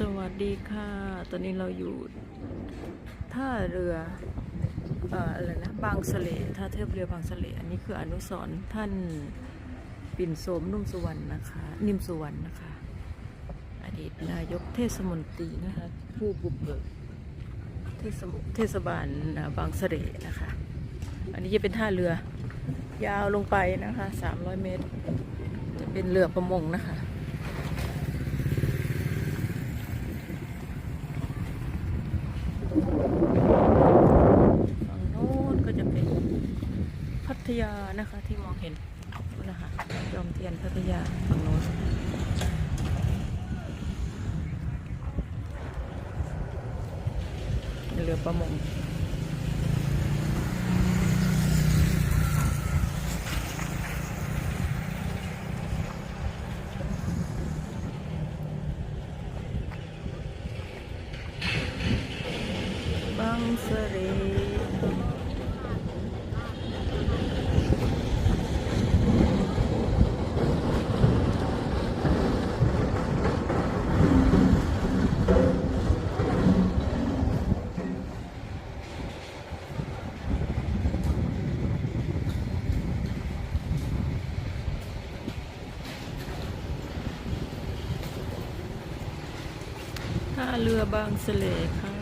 สวัสดีค่ะ ตอนนี้เราอยู่ท่าเรืออะไรนะ บางสะเลท่าเทียบเรือบางสะเลอันนี้คืออนุสรณ์ท่านปิ่นโสมนุ่มสุวรรณนะคะ นิ่มสุวรรณนะคะ อดีตนายกเทศมนตรีนะคะ ผู้บุกเบิกเทศเทศบาลบางสะเลนะคะ อันนี้จะเป็นท่าเรือยาวลงไปนะคะ 300 เมตร จะเป็นเรือประมงนะคะ ฝั่งโน้นก็จะเป็นพั ทยานะคะที่มองเห็นนะคะยอมเทียนพัทยาฝั่งโน้นเรือประมงบางสะเล ท่าเรือบางเสะเลค่ะเ